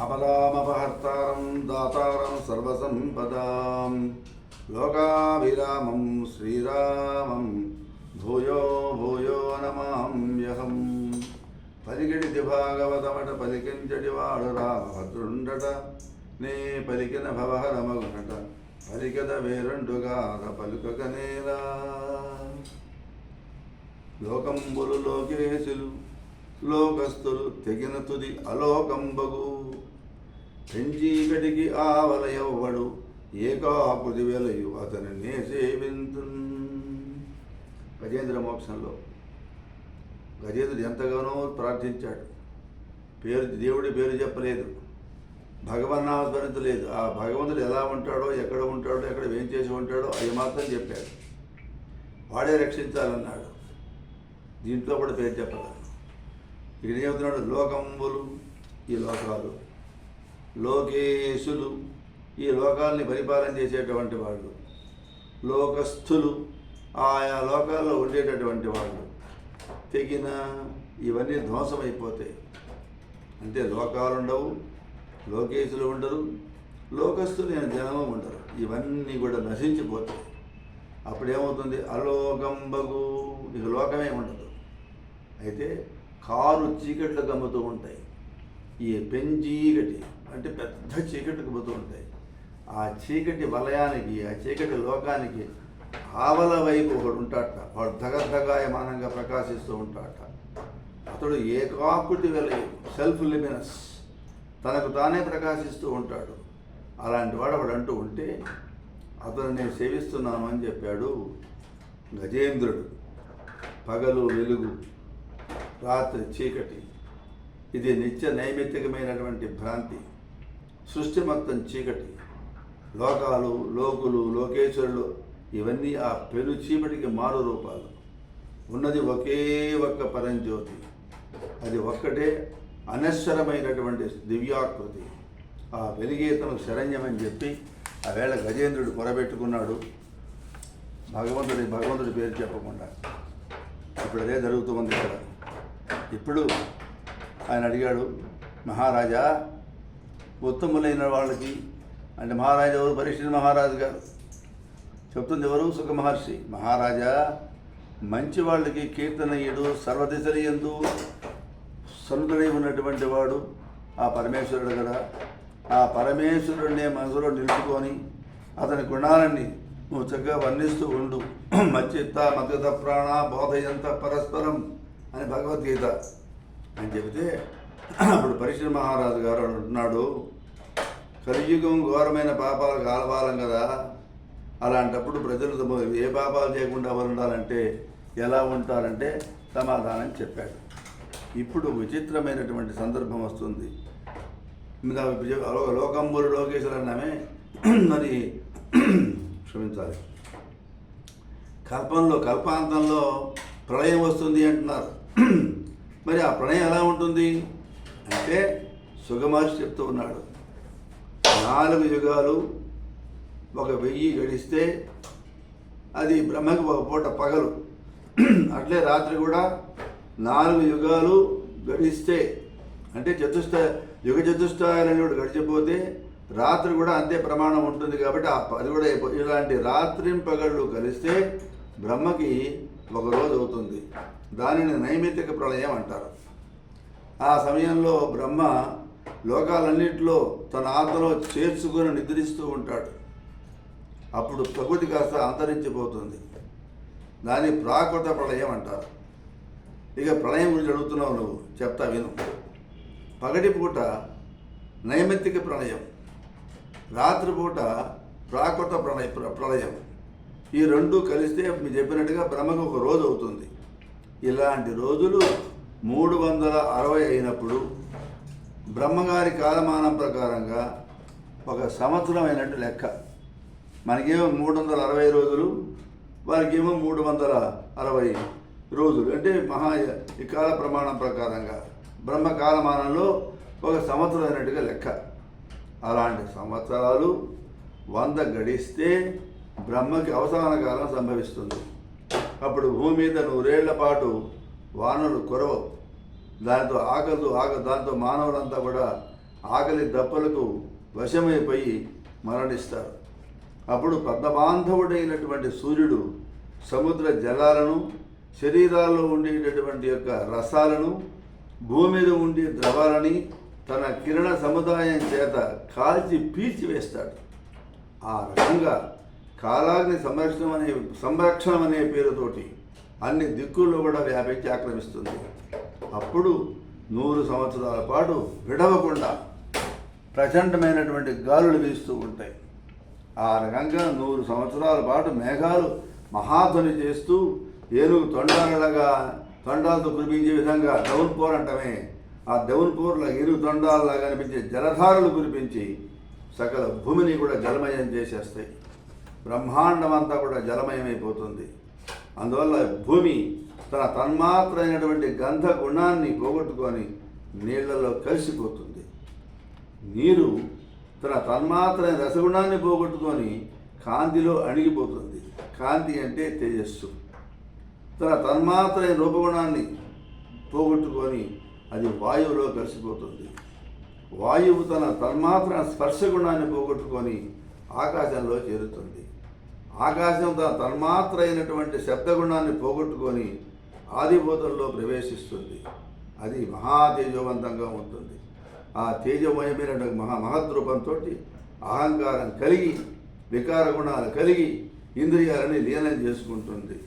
ఆపదామపహర్తారం దాతారం సర్వసంపదాం. లోకాభిరామం శ్రీరామం భూయో భూయో నమామ్యహం పలికిడిది భాగవతమట పలికించడి వాడు రామభద్రుండట నే పలికిన భవహరమగునట పలికద వేరండుగార పలుకగనేలా లోకంబులు లోకేశులు లోకస్తులు తెగిన తుది అలోకంబగు. పెంచీకటికి ఆవలయవ్వడు ఏకాకృతి వెలయు అతని నే సేవింతు గజేంద్ర మోక్షంలో. గజేంద్రుడు ఎంతగానో ప్రార్థించాడు. పేరు దేవుడి పేరు చెప్పలేదు. భగవన్నామస్మరించలేదు ఆ భగవంతుడు ఎలా ఉంటాడో ఎక్కడ ఉంటాడో ఎక్కడ ఏం చేసి ఉంటాడో అవి మాత్రం చెప్పాడు. వాడే రక్షించాలన్నాడు. దీంట్లో కూడా పేరు చెప్పగలను. ఇక్కడ చెబుతున్నాడు లోకంబులు ఈ లోకాలు. లోకేశులు ఈ లోకాల్ని పరిపాలన చేసేటువంటి వాళ్ళు. లోకస్థులు ఆయా లోకాల్లో ఉండేటటువంటి వాళ్ళు. తెగిన ఇవన్నీ ధ్వంసమైపోతాయి. అంటే లోకాలు ఉండవు లోకేశులు ఉండరు లోకస్తులు జనము ఉండరు. ఇవన్నీ కూడా నశించిపోతాయి. అప్పుడేమవుతుంది? అలోకంబగు ఇక లోకమే ఉండదు. అయితే కారు చీకట్లు గమ్ముతూ ఉంటాయి. ఈ పెంచీకటి అంటే పెద్ద చీకటికి పోతూ ఉంటాయి. ఆ చీకటి వలయానికి ఆ చీకటి లోకానికి ఆవల వైపు ఒకడు ఉంటాడట. వాడు దగద్దగాయమానంగా ప్రకాశిస్తూ ఉంటాడట. అతడు ఏకాకుటి వెలయు సెల్ఫ్ లిమినస్ తనకు తానే ప్రకాశిస్తూ ఉంటాడు. అలాంటి వాడు ఒకడు అంటూ ఉంటే అతను నేను సేవిస్తున్నాను అని చెప్పాడు గజేంద్రుడు. పగలు వెలుగు రాత్రి చీకటి. ఇది నిత్య నైమిత్తికమైనటువంటి భ్రాంతి. సృష్టి మొత్తం చీకటి. లోకాలు లోకులు లోకేశ్వరులు ఇవన్నీ ఆ పెను చీకటికి మారు రూపాలు. ఉన్నది ఒకే ఒక్క పరంజ్యోతి. అది ఒక్కటే అనశ్వరమైనటువంటి దివ్యాకృతి. ఆ వెలిగేతను శరణ్యమని చెప్పి ఆ వేళ గజేంద్రుడు పొరబెట్టుకున్నాడు భగవంతుడి భగవంతుడి పేరు చెప్పకుండా. ఇప్పుడు అదే జరుగుతుంది ఇక్కడ. ఇప్పుడు ఆయన అడిగాడు మహారాజా ఉత్తములైన వాళ్ళకి. అంటే మహారాజా ఎవరు? పరీక్ష మహారాజు గారు. చెప్తుంది ఎవరు? సుఖ మహర్షి. మహారాజా మంచి వాళ్ళకి కీర్తనయుడు సర్వదిశలయందు ఎందు ఉన్నటువంటి వాడు ఆ పరమేశ్వరుడు కదా ఆ పరమేశ్వరుడినే మనసులో నిలుపుకొని అతని గుణాలన్నీ నువ్వు చక్కగా వర్ణిస్తూ ఉండు. మచ్చిత్త మద్దత ప్రాణ బోధయంత పరస్పరం అని భగవద్గీత అని చెబితే అప్పుడు పరిశ్రమ మహారాజు గారు అంటున్నాడు కలియుగం ఘోరమైన పాపాలు కాలవాలం కదా. అలాంటప్పుడు ప్రజలు తమ ఏ పాపాలు చేయకుండా ఎవరు ఉండాలంటే ఎలా ఉంటారంటే సమాధానం చెప్పాడు. ఇప్పుడు విచిత్రమైనటువంటి సందర్భం వస్తుంది. లోకంబూరు లో- లోకేశ్వరు అన్నామే. మరి క్షమించాలి. కల్పంలో కల్పాంతంలో ప్రళయం వస్తుంది అంటున్నారు. మరి ఆ ప్రళయం ఎలా ఉంటుంది? అంటే సుగమహర్షి చెప్తూ ఉన్నాడు. నాలుగు యుగాలు ఒక వెయ్యి గడిస్తే అది బ్రహ్మకి ఒక పూట పగలు. అట్లే రాత్రి కూడా నాలుగు యుగాలు గడిస్తే అంటే చతుష్ట యుగ చతుష్టాయాలని కూడా గడిచిపోతే రాత్రి కూడా అంతే ప్రమాణం ఉంటుంది కాబట్టి ఆ అది కూడా ఇలాంటి రాత్రి పగళ్ళు కలిస్తే బ్రహ్మకి ఒక రోజు అవుతుంది. దానిని నైమిత్తిక ప్రళయం అంటారు. ఆ సమయంలో బ్రహ్మ లోకాలన్నింటిలో తన ఆత్మలో చేర్చుకొని నిద్రిస్తూ ఉంటాడు. అప్పుడు ప్రకృతి కాస్త అంతరించిపోతుంది. దాన్ని ప్రాకృత ప్రళయం అంటారు. ఇక ప్రళయం గురించి అడుగుతున్నావు నువ్వు చెప్తా విను. పగటిపూట నైమిత్తిక ప్రళయం రాత్రిపూట ప్రాకృత ప్రళయ ప్రళయం. ఈ రెండు కలిస్తే మీరు చెప్పినట్టుగా బ్రహ్మకు ఒక రోజు అవుతుంది. ఇలాంటి రోజులు మూడు వందల అరవై అయినప్పుడు బ్రహ్మగారి కాలమానం ప్రకారంగా ఒక సంవత్సరం అయినట్టు లెక్క. మనకేమో మూడు వందల అరవై రోజులు వారికేమో మూడు వందల అరవై రోజులు. అంటే మహా ఈ కాల ప్రమాణం ప్రకారంగా బ్రహ్మ కాలమానంలో ఒక సంవత్సరం అయినట్టుగా లెక్క. అలాంటి సంవత్సరాలు వంద గడిస్తే బ్రహ్మకి అవసాన కాలం సంభవిస్తుంది. అప్పుడు భూమి మీద నూరేళ్ళ పాటు వానలు కురవవు. దాంతో ఆకలితో ఆక దాంతో మానవులంతా కూడా ఆకలి దప్పలకు వశమైపోయి మరణిస్తారు. అప్పుడు పద్మబాంధవుడైనటువంటి సూర్యుడు సముద్ర జలాలను శరీరాల్లో ఉండేటటువంటి యొక్క రసాలను భూమి మీద ఉండే ద్రవాలని తన కిరణ సముదాయం చేత కాల్చి పీల్చివేస్తాడు ఆ రకంగా కాలాగ్ని సంరక్షణ అనే సంరక్షణం అనే పేరుతోటి అన్ని దిక్కుల్లో కూడా వ్యాపించి ఆక్రమిస్తుంది. అప్పుడు నూరు సంవత్సరాల పాటు విడవకుండా ప్రచండమైనటువంటి గాలులు వీస్తూ ఉంటాయి. ఆ రకంగా నూరు సంవత్సరాల పాటు మేఘాలు మహాధ్వని చేస్తూ ఏనుగు తొండాలలాగా తొండాలతో కురిపించే విధంగా డౌన్పోర్ అంటమే ఆ డౌన్పోర్లో ఏనుగు తొండాలలా కనిపించే జలధారలు కురిపించి సకల భూమిని కూడా జలమయం చేసేస్తాయి. బ్రహ్మాండమంతా కూడా జలమయమైపోతుంది. అందువల్ల భూమి తన తన్మాత్రైనటువంటి గంధ గుణాన్ని పోగొట్టుకొని నీళ్ళలో కలిసిపోతుంది. నీరు తన తన్మాత్రైన రసగుణాన్ని పోగొట్టుకొని కాంతిలో అణిగిపోతుంది. కాంతి అంటే తేజస్సు. తన తన్మాత్రైన రూపగుణాన్ని పోగొట్టుకొని అది వాయువులో కలిసిపోతుంది. వాయువు తన తన్మాత్ర స్పర్శ గుణాన్ని పోగొట్టుకొని ఆకాశంలో చేరుతుంది. ఆకాశం తన్మాత్ర అయినటువంటి శబ్దగుణాన్ని పోగొట్టుకొని ఆదిభూతంలో ప్రవేశిస్తుంది. అది మహాతేజవంతంగా ఉంటుంది. ఆ తేజమయమైన మహా మహద్రూపంతో అహంకారం కలిగి వికార గుణాలు కలిగి ఇంద్రియాలని లీనం చేసుకుంటుంది.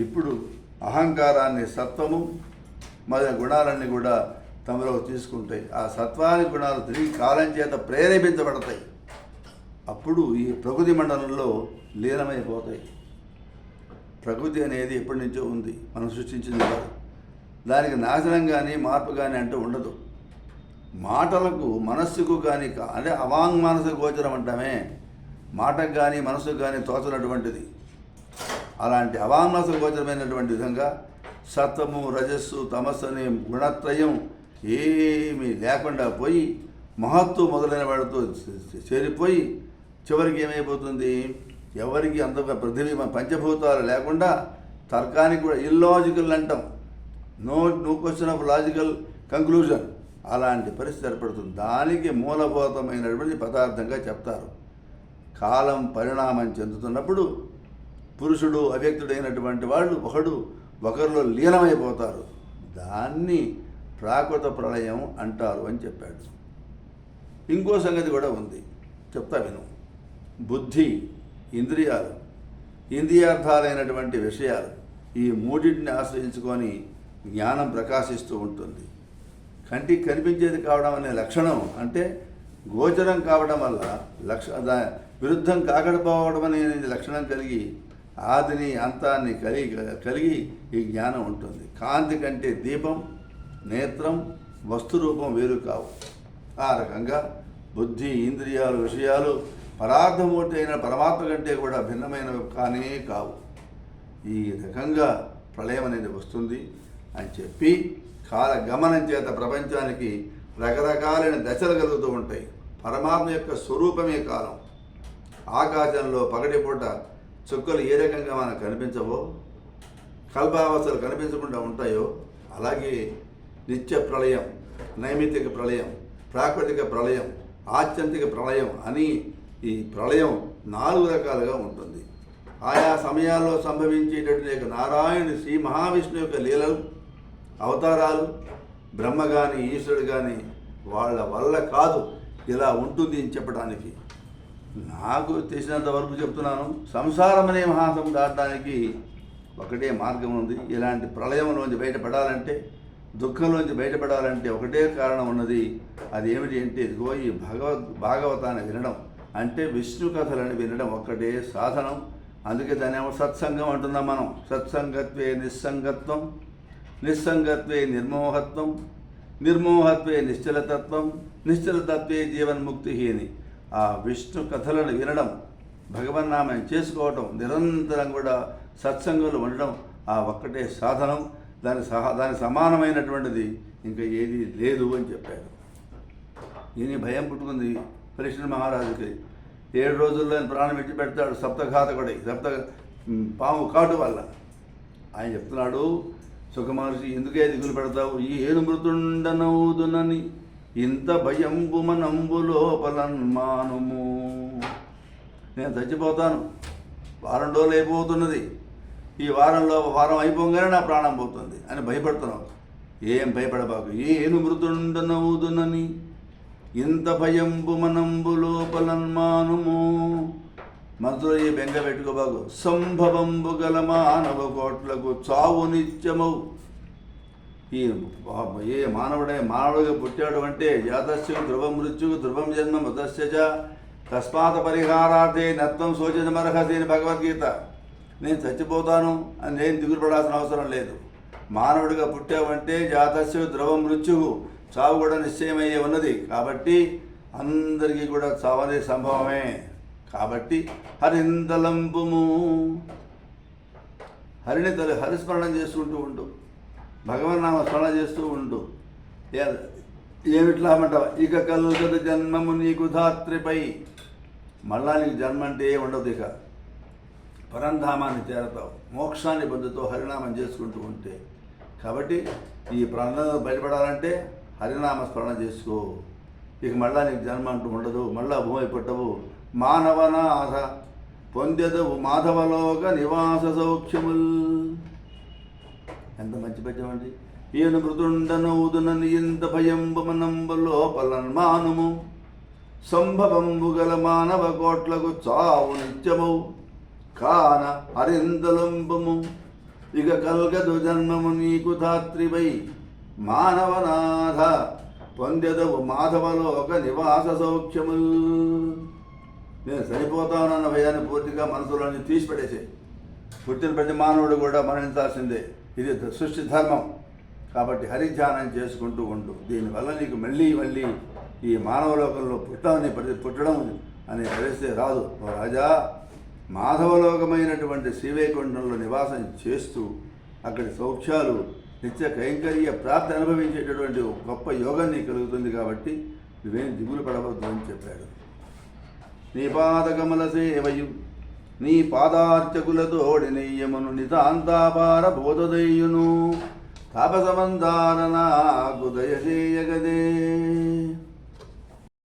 ఇప్పుడు అహంకారాన్ని సత్వము మరియు గుణాలన్నీ కూడా తమలో తీసుకుంటాయి. ఆ సత్వాని గుణాలు తిరిగి కాలం చేత ప్రేరేపించబడతాయి. అప్పుడు ఈ ప్రకృతి మండలంలో లీనమైపోతాయి ప్రకృతి అనేది ఎప్పటి నుంచో ఉంది మనం సృష్టించింది కాదు దానికి నాశనం కానీ మార్పు కానీ అంటూ ఉండదు మాటలకు మనస్సుకు కానీ అదే అంటే అవాంగ్ మానస గోచరం అంటామే మాటకు కానీ మనసుకు కానీ తోచనటువంటిది అలాంటి అవాంగ్మాస గోచరమైనటువంటి విధంగా సత్వము రజస్సు తమస్సు అనే గుణత్రయం ఏమీ లేకుండా పోయి మహత్తు మొదలైన వాడితో చేరిపోయి చివరికి ఏమైపోతుంది ఎవరికి అంత పృథివీ పంచభూతాలు లేకుండా తర్కానికి కూడా ఇల్లాజికల్ అంటాం. No no question of logical conclusion అలాంటి పరిస్థితి ఏర్పడుతుంది. దానికి మూలభూతమైనటువంటి పదార్థంగా చెప్తారు. కాలం పరిణామం చెందుతున్నప్పుడు పురుషుడు అవ్యక్తుడైనటువంటి వాళ్ళు ఒకడు ఒకరిలో లీనమైపోతారు. దాన్ని ప్రాకృత ప్రళయం అంటారు అని చెప్పాడు. ఇంకో సంగతి కూడా ఉంది. చెప్తా విను. బుద్ధి ఇంద్రియాలు ఇంద్రియార్థాలైనటువంటి విషయాలు ఈ మూడింటిని ఆశ్రయించుకొని జ్ఞానం ప్రకాశిస్తూ ఉంటుంది. కంటికి కనిపించేది కావడం అనే లక్షణం అంటే గోచరం కావడం వల్ల లక్ష దా విరుద్ధం కాకపోవడం అనేది లక్షణం కలిగి ఆదిని అంతాన్ని కలిగి కలిగి ఈ జ్ఞానం ఉంటుంది. కాంతి కంటే దీపం నేత్రం వస్తురూపం వేరు కావు. ఆ రకంగా బుద్ధి ఇంద్రియాలు విషయాలు పరార్థమూర్తి అయిన పరమాత్మ కంటే కూడా భిన్నమైనవి కానే కావు. ఈ రకంగా ప్రళయం అనేది వస్తుంది అని చెప్పి కాల గమనం చేత ప్రపంచానికి రకరకాలైన దశలు కలుగుతూ ఉంటాయి. పరమాత్మ యొక్క స్వరూపమే కాలం. ఆకాశంలో పగటిపూట చుక్కలు ఏ రకంగా మనకు కనిపించవో కల్పావస్థలు కనిపించకుండా ఉంటాయో అలాగే నిత్య ప్రళయం నైమిత్తిక ప్రళయం ప్రాకృతిక ప్రళయం ఆత్యంతిక ప్రళయం అని ఈ ప్రళయం నాలుగు రకాలుగా ఉంటుంది. ఆయా సమయాల్లో సంభవించేటటువంటి యొక్క నారాయణ శ్రీ మహావిష్ణు యొక్క లీలలు అవతారాలు బ్రహ్మ కానీ ఈశ్వరుడు కానీ వాళ్ళ వల్ల కాదు ఇలా ఉంటుంది అని చెప్పడానికి. నాకు తెలిసినంత వరకు చెప్తున్నాను. సంసారం అనే మహాసం దాటడానికి ఒకటే మార్గం ఉంది. ఇలాంటి ప్రళయంలోంచి బయటపడాలంటే దుఃఖంలోంచి బయటపడాలంటే ఒకటే కారణం ఉన్నది. అది ఏమిటి అంటే ఇదిగో ఈ భగవద్ భాగవతాన్ని వినడం. అంటే విష్ణు కథలను వినడం ఒక్కటే సాధనం. అందుకే దాన్ని ఏమో సత్సంగం అంటున్నాం మనం. సత్సంగత్వే నిస్సంగత్వం నిస్సంగత్వే నిర్మోహత్వం నిర్మోహత్వే నిశ్చలతత్వం నిశ్చలతత్వే జీవన్ముక్తి అని ఆ విష్ణు కథలను వినడం భగవన్నామం చేసుకోవటం నిరంతరం కూడా సత్సంగంలో ఉండడం ఆ ఒక్కటే సాధనం. దాని సహా దాని సమానమైనటువంటిది ఇంకా ఏది లేదు అని చెప్పారు. దీని భయం పుట్టుకుంది పరీక్షణ మహారాజుకి. ఏడు రోజుల్లో ప్రాణం విడిచి పెడతాడు సప్తఘాతకుడి సప్త పాము కాటు వల్ల. ఆయన చెప్తున్నాడు సుఖమహర్షి ఎందుకే దిగులు పెడతావు? ఈ ఏను మృతుండనవుదునని. ఇంత భయంబు మనంబు లోపలన్మానుము. నేను చచ్చిపోతాను. వారం రోజులు అయిపోతున్నది. ఈ వారంలో వారం అయిపోగానే నా ప్రాణం పోతుంది అని భయపడుతున్నావు. ఏం భయపడబాకు? ఏను మృతుండనవుదునని. ఇంత భయంబు మనంబు లోపలన్మానుము. మనసులో ఈ బెంగ పెట్టుకోబాగు సంభవంబు గల మానవ కోట్లకు చావు నిత్యమవు. ఈ ఏ మానవుడే మానవుడిగా పుట్టాడు అంటే జాతస్యు ధ్రువం మృత్యువు ధ్రువం జన్మ మృతస్యజ తస్మాత్ పరిహారార్థే నత్వం శోచనమర్హసి అని భగవద్గీత. నేను చచ్చిపోతాను అని నేను దిగులు పడాల్సిన అవసరం లేదు. మానవుడిగా పుట్టావంటే జాతస్యు ధ్రువం మృత్యువు చావు కూడా నిశ్చయమయ్యే ఉన్నది. కాబట్టి అందరికీ కూడా చావనే సంభవమే. కాబట్టి హరిందలంబుము. హరిని తల్లి హరిస్మరణం చేసుకుంటూ ఉండు. భగవన్నామ స్మరణ చేస్తూ ఉండు. ఏమిట్లామంటావు? అమ్మంటావు ఇక కలుగదు జన్మము నీకు ధాత్రిపై. మళ్ళా నీకు జన్మ అంటే ఏ ఉండదు ఇక. పరంధామాన్ని చేరతావు మోక్షాన్ని పొందుతూ హరినామం చేసుకుంటూ ఉంటే. కాబట్టి ఈ ప్రాంతంలో బయటపడాలంటే హరినామ స్మరణ చేసుకో. ఇక మళ్ళా నీకు జన్మ అంటూ ఉండదు మళ్ళా భూమి పుట్టవు. మానవనాథ పొందెదవు మాధవలోక నివాస సౌఖ్యముల్. ఎంత మంచి పద్యం అండి. ఈయన మృదుండనౌదున ఇంత భయంబు లోపలన్మానుము సంభవంబు గల మానవ కోట్లకు చావు నిత్యము. కాన అరిందలంబము. ఇక కల్గదు జన్మము నీకు ధాత్రివై. మానవనాథ పొందెదవు మాధవలోక నివాస సౌఖ్యము నేను చనిపోతానన్న భయాన్ని పూర్తిగా మనసులోంచి తీసిపడేసే పుట్టిన ప్రతి మానవుడు కూడా మరణించాల్సిందే. ఇది సృష్టి ధర్మం. కాబట్టి హరిధ్యానం చేసుకుంటూ ఉండు. దీనివల్ల నీకు మళ్ళీ మళ్ళీ ఈ మానవలోకంలో లోకంలో ప్రతి పుట్టడం అనే పరిస్థితి రాదు. ఓ రాజా మాధవలోకమైనటువంటి శ్రీవైకుంఠంలో నివాసం చేస్తూ అక్కడి సౌఖ్యాలు నిత్య కైంకర్య ప్రాప్తి అనుభవించేటటువంటి ఒక గొప్ప యోగం నీకు కలుగుతుంది కాబట్టి నువ్వేం దిగులు పడవద్దు అని చెప్పాడు. నీ పాదకమల సేవయు నీ పాదార్చకులతోడి నెయ్యమును నితాంతాపార బోధదయ్యును. తాపసమందార నాకు దయచేయగదే.